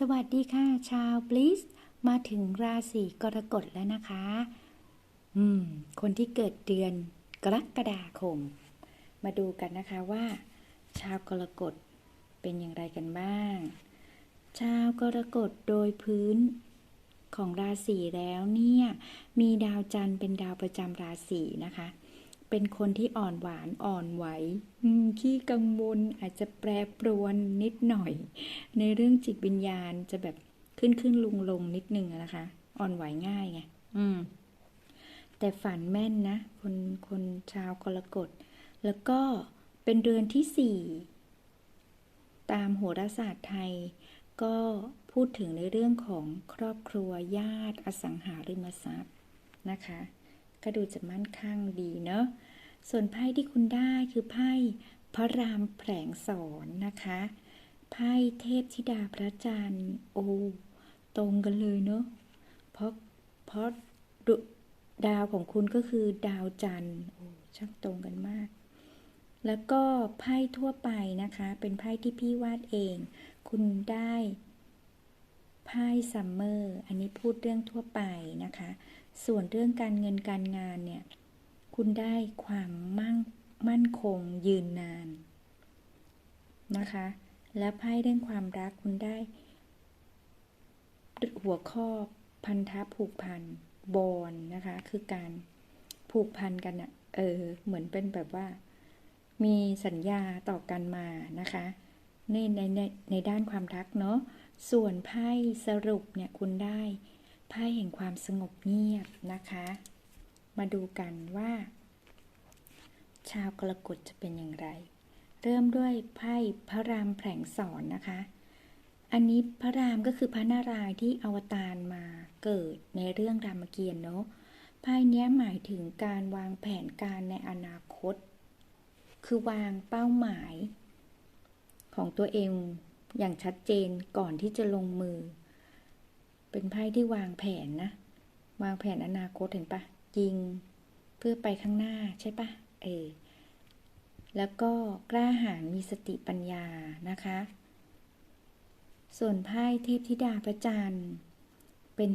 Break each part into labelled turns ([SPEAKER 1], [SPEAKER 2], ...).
[SPEAKER 1] สวัสดีค่ะ ชาวบลิสมาถึงราศีกรกฎแล้วนะคะ อืม คนที่เกิดเดือนกรกฎาคม มาดูกันนะคะว่า ชาวกรกฎเป็นอย่างไรกันบ้าง ชาวกรกฎโดยพื้นของราศีแล้วเนี่ย มีดาวจันทร์เป็นดาวประจำราศีนะคะ เป็นคนที่อ่อนหวานอ่อนไหวขี้กังวลอาจจะแปรปรวนนิดหน่อย ในเรื่องจิตวิญญาณจะแบบขึ้นขึ้นลงลงนิดนึงนะคะ อ่อนไหวง่ายไงอืม แต่ฝันแม่นนะ คนคนชาวกรกฎแล้วก็เป็นเดือนที่สี่ตามโหราศาสตร์ไทย ก็พูดถึงในเรื่องของครอบครัวญาติอสังหาริมทรัพย์นะคะ ก็ดูจะมั่นคงดีเนาะส่วนไพ่ที่คุณได้คือไพ่พระรามแผลงสอนนะคะ ไพ่เทพธิดาพระจันทร์โอ้ตรงกันเลยเนาะเพราะเพราะดุดาวของคุณก็คือดาวจันทร์โอ้ช่างตรงกันมาก แล้วก็ไพ่ทั่วไปนะคะ เป็นไพ่ที่พี่วาดเอง คุณได้ ไพ่ซัมเมอร์อันนี้พูดเรื่องทั่วไปนะคะ ส่วนเรื่องการเงินการงานเนี่ย คุณได้ความมั่งมั่นคงยืนนานนะคะ และไพ่เรื่องความรักคุณได้ หัวข้อพันธะผูกพันบอนนะคะ คือการผูกพันกันอะเออ เหมือนเป็นแบบว่า มีสัญญาต่อกันมานะคะในในในในด้านความรักเนาะ ส่วนไพ่สรุปเนี่ยคุณได้ไพ่แห่งความสงบเงียบนะคะ มาดูกันว่า ชาวกรกฎจะเป็นอย่างไร เริ่มด้วยไพ่พระรามแผลงสอนนะคะ อันนี้พระรามก็คือพระนารายณ์ที่อวตารมาเกิดในเรื่องรามเกียรติ์เนาะไพ่เนี้ยหมายถึงการวางแผนการในอนาคต คือวางเป้าหมายของตัวเอง อย่างชัดเจนก่อนที่จะลงมือ เป็นไพ่ที่วางแผนนะ วางแผนอนาคตเห็นปะยิง เพื่อไปข้างหน้าใช่ปะเออแล้วก็กล้าหาญมีสติปัญญานะคะ ส่วนไพ่เทพธิดาพระจันทร์เป็น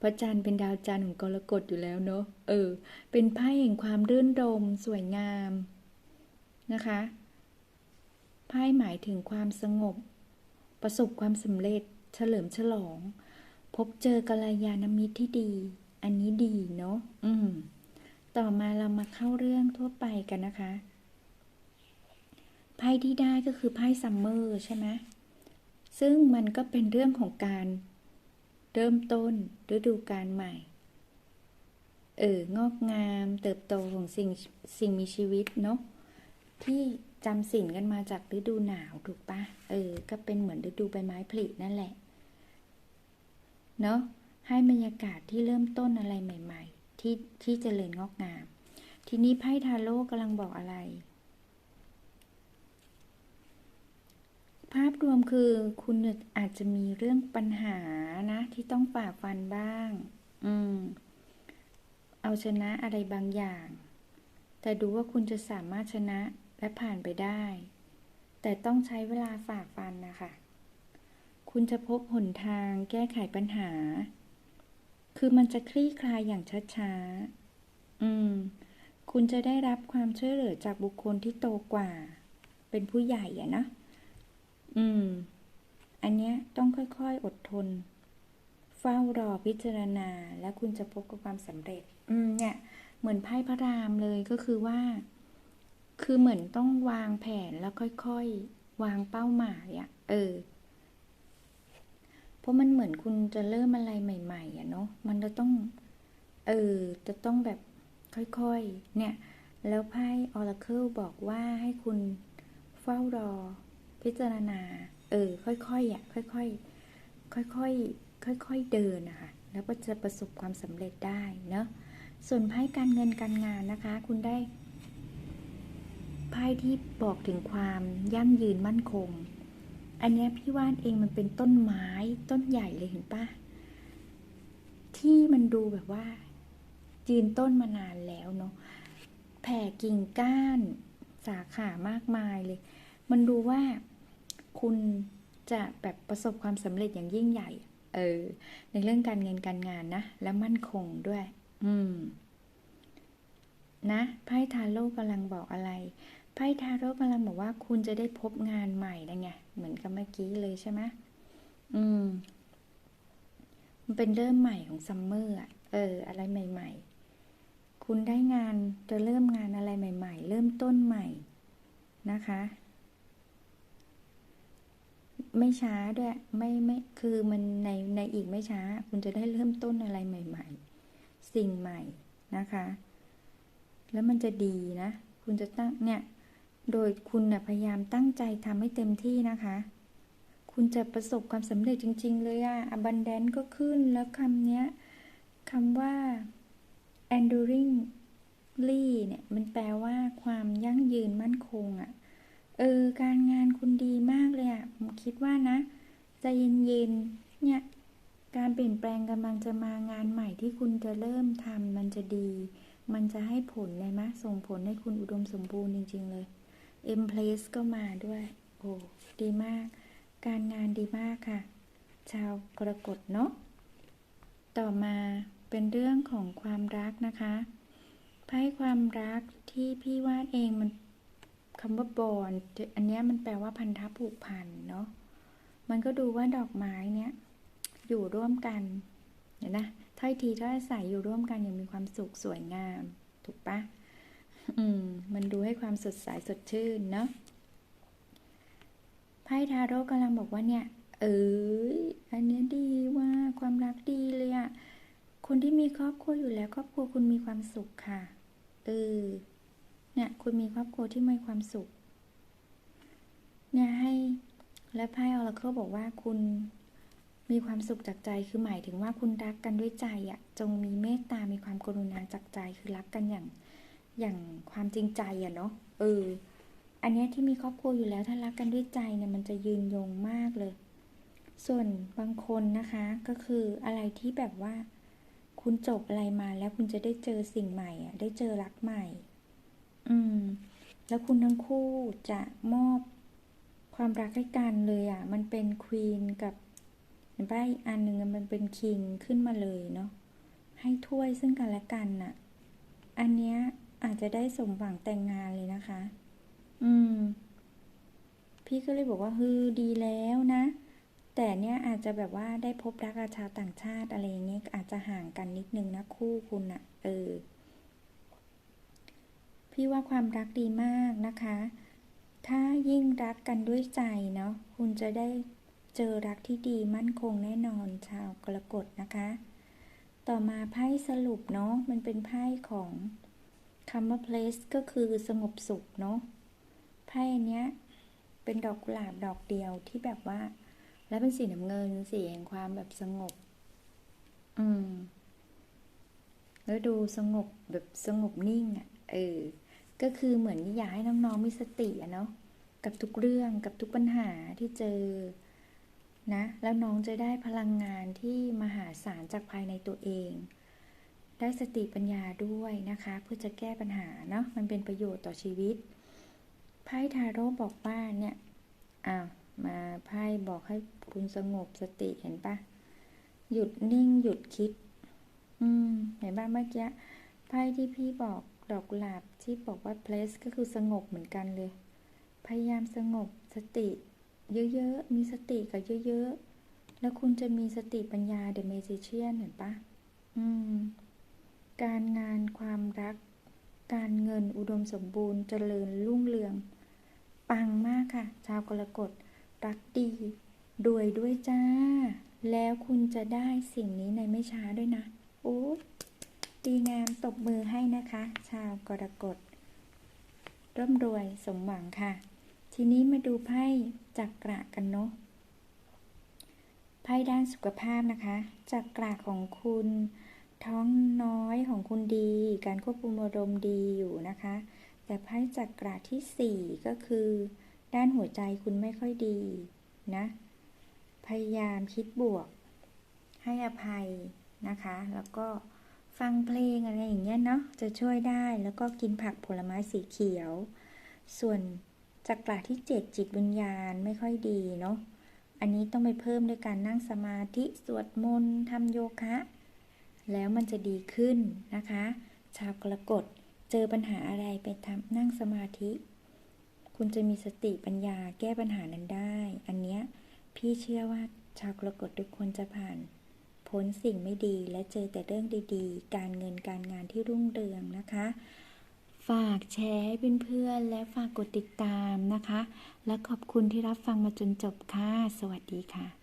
[SPEAKER 1] พระจันทร์เป็นดาวจันทร์ของกรกฎอยู่แล้วเนอะเออ เป็นไพ่แห่งความรื่นรมสวยงามนะคะ ไพ่หมายถึงความสงบ ประสบความสำเร็จ เฉลิมฉลอง พบเจอกัลยาณมิตรที่ดี อันนี้ดีเนาะอืม ต่อมาเรามาเข้าเรื่องทั่วไปกันนะคะไพ่ที่ได้ก็คือไพ่ซัมเมอร์ใช่ไหมซึ่งมันก็เป็นเรื่องของการ เริ่มต้นฤดูกาลใหม่ เอองอกงามเติบโตของสิ่งสิ่งมีชีวิตเนาะที่ จำสินกันมาจากฤดูหนาวถูกปะเออ ก็เป็นเหมือนฤดูใบไม้ผลินั่นแหละ เนาะให้บรรยากาศที่เริ่มต้นอะไรใหม่ ๆ ที่ที่เจริญงอกงาม ทีนี้ไพ่ทาโร่กำลังบอกอะไร ภาพรวมคือคุณอาจจะมีเรื่องปัญหานะ ที่ต้องฝ่าฟันบ้าง อืม เอาชนะอะไรบางอย่าง แต่ดูว่าคุณจะสามารถชนะ และผ่านไปได้ แต่ต้องใช้เวลาฝ่าฟันนะคะ คุณจะพบหนทางแก้ไขปัญหา คือมันจะคลี่คลายอย่างช้าๆ อืม คุณจะได้รับความช่วยเหลือจากบุคคลที่โตกว่า เป็นผู้ใหญ่อะนะ อืม อันเนี้ยต้องค่อยๆ อดทน เฝ้ารอพิจารณา แล้วคุณจะพบกับความสำเร็จ อืม เนี่ย เหมือนไพ่พระรามเลยก็คือว่า คือเหมือนต้องวางแผนแล้วค่อยๆ วางเป้าหมายอะเออ เพราะมันเหมือนคุณจะเริ่มอะไรใหม่ๆอะเนาะ มันจะต้อง เออ จะต้องแบบค่อยๆ เนี่ย แล้วไพ่ Oracle บอกว่าให้คุณเฝ้ารอ พิจารณา เออ ค่อยๆอะ ค่อยๆ ค่อยๆ ค่อยๆ เดินนะคะ แล้วก็จะประสบความสำเร็จได้เนาะ ส่วนไพ่การเงินการงานนะคะ คุณได้ ไพ่ที่บอกถึงความยั่งยืนมั่นคง อันนี้พี่ว่านเองมันเป็นต้นไม้ต้นใหญ่เลยเห็นปะที่มันดูแบบว่ายืนต้นมานานแล้วเนาะแผ่กิ่งก้านสาขามากมายเลย มันดูว่าคุณจะแบบประสบความสำเร็จอย่างยิ่งใหญ่ เออ ในเรื่องการเงินการงานนะ และมั่นคงด้วย อืม นะ ไพ่ทาโร่กำลังบอกอะไร พ่ทาโร่กำลังบอกว่าคุณจะได้พบงานใหม่นะไง เหมือนกับเมื่อกี้เลยใช่ไหมอืม มันเป็นเริ่มใหม่ของซัมเมอร์อะ เออ อะไรใหม่ ๆ คุณได้งานจะเริ่มงานอะไรใหม่ ๆ เริ่มต้นใหม่นะคะ ไม่ช้าด้วย ไม่ไม่ คือมันในในอีกไม่ช้า คุณจะได้เริ่มต้นอะไรใหม่ ๆ สิ่งใหม่นะคะ แล้วมันจะดีนะ คุณจะตั้งเนี่ย โดยคุณนะพยายามตั้งใจทำให้เต็มที่นะคะ คุณจะประสบความสำเร็จจริง ๆ เลยอะ abundant ก็ขึ้นแล้วคำเนี้ยคำว่า enduring ลี่เนี่ยมันแปลว่าความยั่งยืนมั่นคงอะ่ะ เออ การงานคุณดีมากเลยอะ่ะ ผมคิดว่านะใจเย็นๆ เนี่ย การเปลี่ยนแปลงกำลังจะมางานใหม่ที่คุณจะเริ่มทำมันจะดี มันจะให้ผลเลยมะส่งผลให้คุณอุดมสมบูรณ์จริง ๆ เลย M place ก็มาด้วย โอ้ดีมาก การงานดีมากค่ะ ชาวกรกฎเนาะต่อมาเป็นเรื่องของความรักนะคะไพ่ความรักที่พี่วาดเองมันคำว่าบอนอันนี้มันแปลว่าพันธะผูกพันเนาะมันก็ดูว่าดอกไม้เนี้ยอยู่ร่วมกันเห็นนะถ้อยทีถ้อยอาศัยอยู่ร่วมกันอย่างมีความสุขสวยงาม ถูกปะ อืม มันดูให้ความสดใสสดชื่นเนาะไพ่ทาโร่กำลังบอกว่าเนี่ย เอออันเนี้ยดีว่าความรักดีเลยอะคนที่มีครอบครัวอยู่แล้ว ครอบครัวคุณมีความสุขค่ะเออเนี่ย คุณมีครอบครัวที่มีความสุข เนี่ยให้และไพ่ออร์เคิลบอกว่าคุณมีความสุขจากใจคือหมายถึงว่าคุณรักกันด้วยใจอะ่ะ จงมีเมตตา มีความกรุณาจากใจคือรักกันอย่าง อย่างความจริงใจอะเนาะเออ อันเนี้ยที่มีครอบครัวอยู่แล้วถ้ารักกันด้วยใจเนี่ยมันจะยืนยงมากเลย ส่วนบางคนนะคะก็คืออะไรที่แบบว่า คุณจบอะไรมาแล้วคุณจะได้เจอสิ่งใหม่อะได้เจอรักใหม่ อืม แล้วคุณทั้งคู่จะมอบความรักให้กันเลยอะมันเป็นควีนกับเห็นป่ะอีกอันหนึ่งมันเป็นคิงขึ้นมาเลยเนาะให้ถ้วยซึ่งกันและกันน่ะ อันเนี้ย อาจจะได้สมหวังแต่งงานเลยนะคะ อืม พี่ก็เลยบอกว่าฮือดีแล้วนะ แต่เนี้ยอาจจะแบบว่าได้พบรักกับชาวต่างชาติอะไรอย่างเงี้ยอาจจะห่างกันนิดนึงนะคู่คุณอะเออ พี่ว่าความรักดีมากนะคะ ถ้ายิ่งรักกันด้วยใจเนาะคุณจะได้เจอรักที่ดีมั่นคงแน่นอนชาวกรกฎนะคะ ต่อมาไพ่สรุปเนาะมันเป็นไพ่ของ คำว่า place ก็คือสงบสุขเนาะไพ่เนี้ย เป็นดอกกุหลาบดอกเดียวที่แบบว่า แล้วเป็นสีน้ำเงินสีแห่งความแบบสงบ อืม แล้วดูสงบแบบสงบนิ่งอะ่ะ เออ ก็คือเหมือนอยากให้น้องๆมีสติอะเนาะกับทุกเรื่องกับทุกปัญหาที่เจอนะ แล้วน้องจะได้พลังงานที่มหาศาลจากภายในตัวเอง ได้สติปัญญาด้วยนะคะ เพื่อจะแก้ปัญหาเนาะมันเป็นประโยชน์ต่อชีวิตไพ่ทาโร่บอกว่าเนี่ยอ้าวมาไพ่บอกให้คุณสงบสติเห็นปะหยุดนิ่งหยุดคิด อืมเห็นปะเมื่อกี้ไพ่ที่พี่บอกดอกหลาบที่บอกว่า place ก็คือสงบเหมือนกันเลย พยายามสงบสติ เยอะๆ มีสติกับเยอะๆ แล้วคุณจะมีสติปัญญา the magician เห็นปะอืม การงานความรัก การเงินอุดมสมบูรณ์เจริญรุ่งเรือง ปังมากค่ะ ชาวกรกฎรักดีรวยด้วยจ้า แล้วคุณจะได้สิ่งนี้ในไม่ช้าด้วยนะโอ้ดีงามตบมือให้นะคะ ชาวกรกฎร่ำรวยสมหวังค่ะ ทีนี้มาดูไพ่จักระกันเนาะไพ่ด้านสุขภาพนะคะจักระของคุณ ท้องน้อยของคุณดี การควบคุมอารมณ์ดีอยู่นะคะ แต่ไพ่จักระที่ 4 ก็คือ ด้านหัวใจคุณไม่ค่อยดีนะ พยายามคิดบวก ให้อภัยนะคะ แล้วก็ฟังเพลงอะไรอย่างเงี้ยเนาะจะช่วยได้แล้วก็กินผักผลไม้สีเขียว ส่วนจักระที่ 7 จิตวิญญาณไม่ค่อยดีเนาะอันนี้ต้องไปเพิ่มด้วยการนั่งสมาธิสวดมนต์ทำโยคะ แล้วมันจะดีขึ้นนะคะ ชาวกรกฎเจอปัญหาอะไรไปทำนั่งสมาธิ คุณจะมีสติปัญญาแก้ปัญหานั้นได้ อันเนี้ยพี่เชื่อว่าชาวกรกฎทุกคนจะผ่านพ้นสิ่งไม่ดีและเจอแต่เรื่องดีๆ การเงินการงานที่รุ่งเรืองนะคะ ฝากแชร์ให้เพื่อนๆและฝากกดติดตามนะคะ และขอบคุณที่รับฟังมาจนจบค่ะ สวัสดีค่ะ